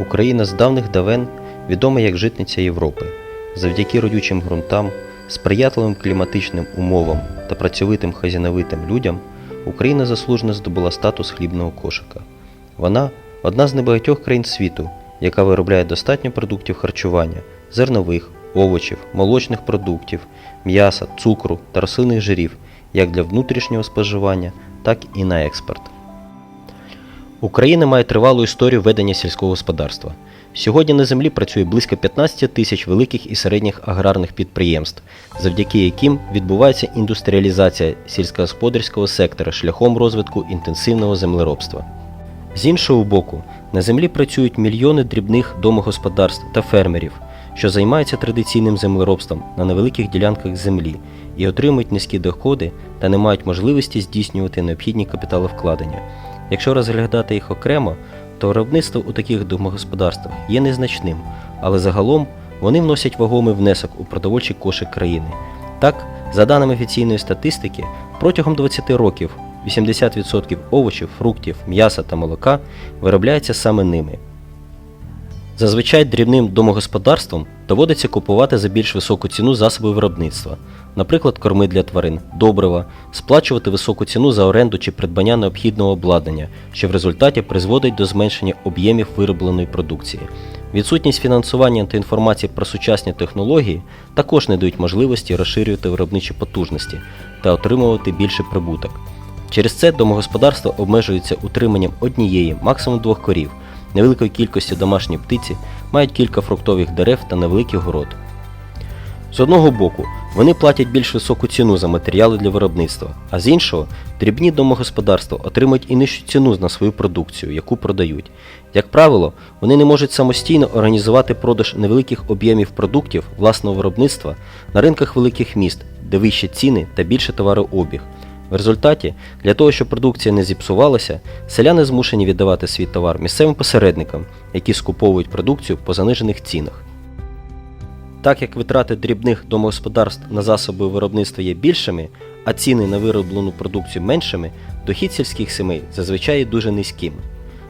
Україна з давних давен відома як житниця Європи. Завдяки родючим ґрунтам, сприятливим кліматичним умовам та працьовитим хазяйновитим людям Україна заслужено здобула статус хлібного кошика. Вона одна з небагатьох країн світу, яка виробляє достатньо продуктів харчування, зернових, овочів, молочних продуктів, м'яса, цукру та рослинних жирів як для внутрішнього споживання, так і на експорт. Україна має тривалу історію ведення сільського господарства. Сьогодні на землі працює близько 15 тисяч великих і середніх аграрних підприємств, завдяки яким відбувається індустріалізація сільськогосподарського сектора шляхом розвитку інтенсивного землеробства. З іншого боку, на землі працюють мільйони дрібних домогосподарств та фермерів, що займаються традиційним землеробством на невеликих ділянках землі і отримують низькі доходи та не мають можливості здійснювати необхідні капіталовкладення. Якщо розглядати їх окремо, то виробництво у таких домогосподарствах є незначним, але загалом вони вносять вагомий внесок у продовольчий кошик країни. Так, за даними офіційної статистики, протягом 20 років 80% овочів, фруктів, м'яса та молока виробляється саме ними. Зазвичай дрібним домогосподарствам доводиться купувати за більш високу ціну засоби виробництва, наприклад, корми для тварин, добрива, сплачувати високу ціну за оренду чи придбання необхідного обладнання, що в результаті призводить до зменшення об'ємів виробленої продукції. Відсутність фінансування та інформації про сучасні технології також не дають можливості розширювати виробничі потужності та отримувати більший прибуток. Через це домогосподарства обмежуються утриманням однієї, максимум двох корів, невеликої кількості домашньої птиці, мають кілька фруктових дерев та невеликий город. З одного боку, вони платять більш високу ціну за матеріали для виробництва, а з іншого, дрібні домогосподарства отримують і нижчу ціну на свою продукцію, яку продають. Як правило, вони не можуть самостійно організувати продаж невеликих об'ємів продуктів власного виробництва на ринках великих міст, де вищі ціни та більше товарообіг. В результаті, для того, щоб продукція не зіпсувалася, селяни змушені віддавати свій товар місцевим посередникам, які скуповують продукцію по занижених цінах. Так як витрати дрібних домогосподарств на засоби виробництва є більшими, а ціни на вироблену продукцію меншими, дохід сільських сімей зазвичай дуже низьким.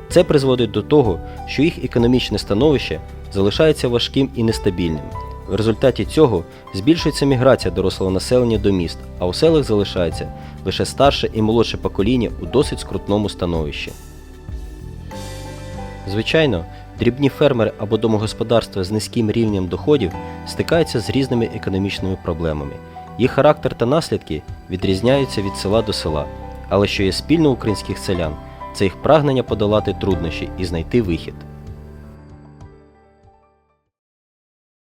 Це призводить до того, що їх економічне становище залишається важким і нестабільним. В результаті цього збільшується міграція дорослого населення до міст, а у селах залишається лише старше і молодше покоління у досить скрутному становищі. Звичайно, дрібні фермери або домогосподарства з низьким рівнем доходів стикаються з різними економічними проблемами. Їх характер та наслідки відрізняються від села до села, але що є спільно українських селян, це їх прагнення подолати труднощі і знайти вихід.